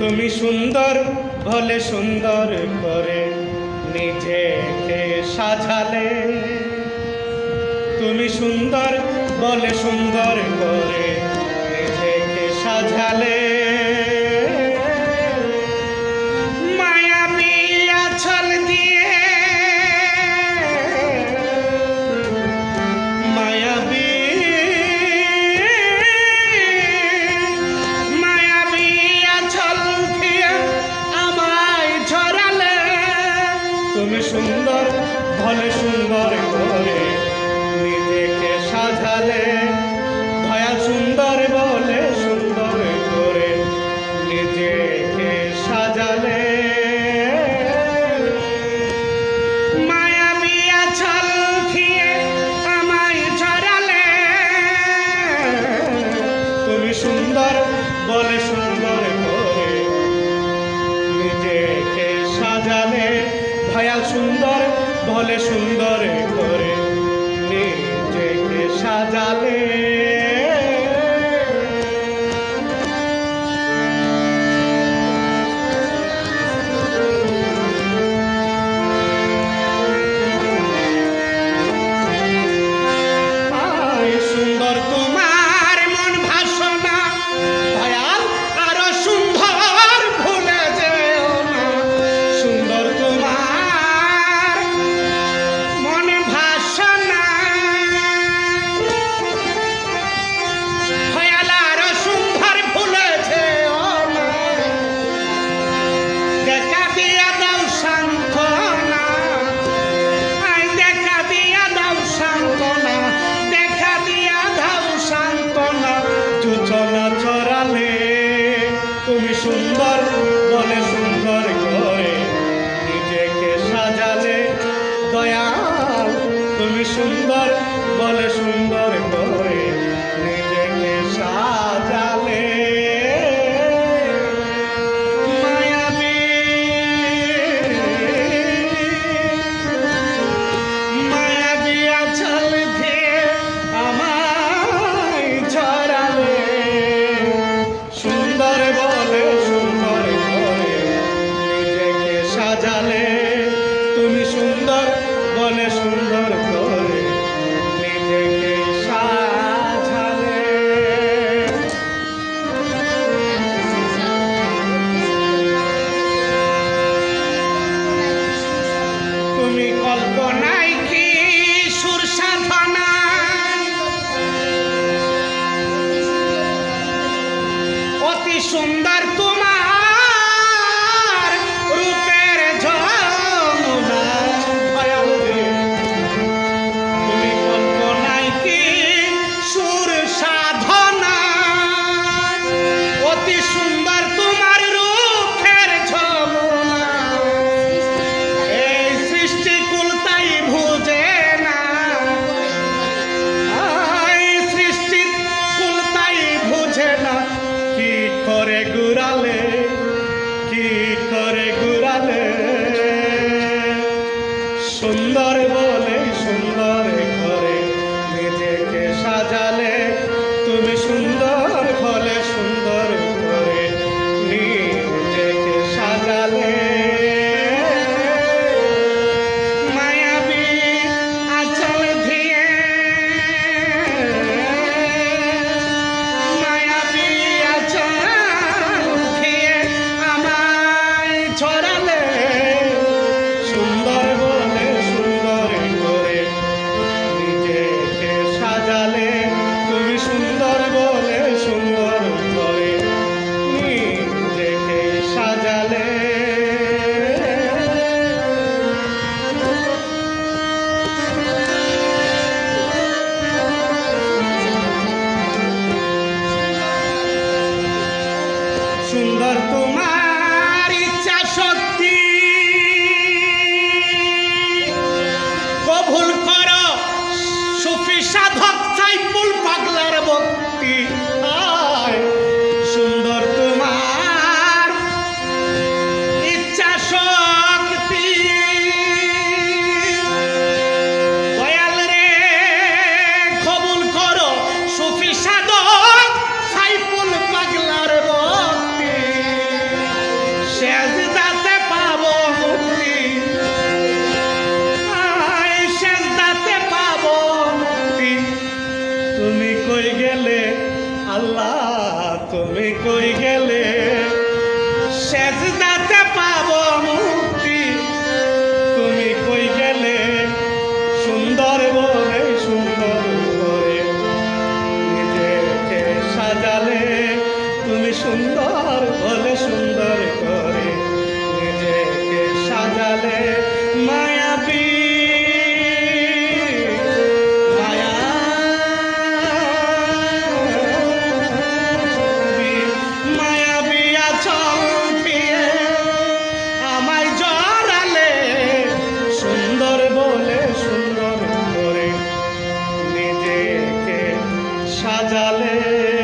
তুমি সুন্দর ভলে সুন্দর করে নিজেকে সাজালে। তুমি সুন্দর বলে সুন্দর করে নিজেকে সাজালে। ধন সুন্দর করে নিজেকে সাজালে দয়া সুন্দর বলে সুন্দর করে, নিজেকে সাজালে। সুন্দর বলে সুন্দর করে, নিজেকে সাজালে ভয়াল বলে সুন্দর করে নিজেকে সাজালে। তুমি সুন্দর মনে সুন্দর করে। নিজেকে সাজালে দয়াল। তুমি সুন্দর বলে সুন্দর করে। তুমি কই গেলে? আল্লাহ তুমি কই গেলে? সেজ চালে